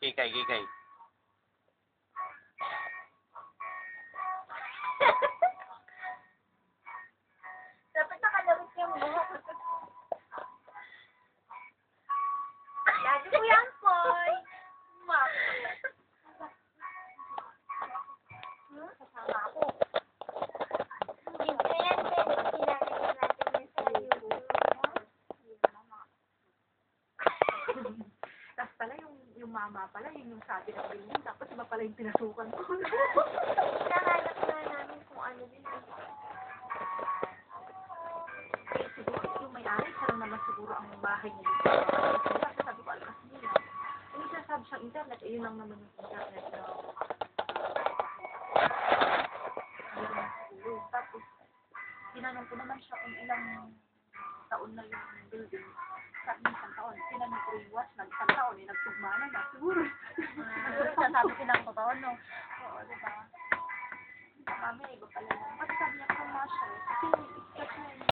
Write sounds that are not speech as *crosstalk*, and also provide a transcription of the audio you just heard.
Kikay, kikay. Dapat nakalawit yung buhok. *laughs* Lagi ko yan. Yung, yung mama pala, yun yung sabi ng ganyan. Tapos iba pala yung pinasukan ko. *laughs* Nahanap na namin kung ano din. Eh, siguro yung may-ari, siya lang naman siguro ang bahay niya. Kasi sabi ko, alas nila. Yung sinasabi siyang internet, eh, yun lang naman yung internet na. Tapos, tinanong ko naman siya kung ilang taon na yung building. Yung watch, nag isang taon, eh, nagtugma na. Siguro. Sasabi ko ng totoo, no? Oo, di ba? Mami, iba pala.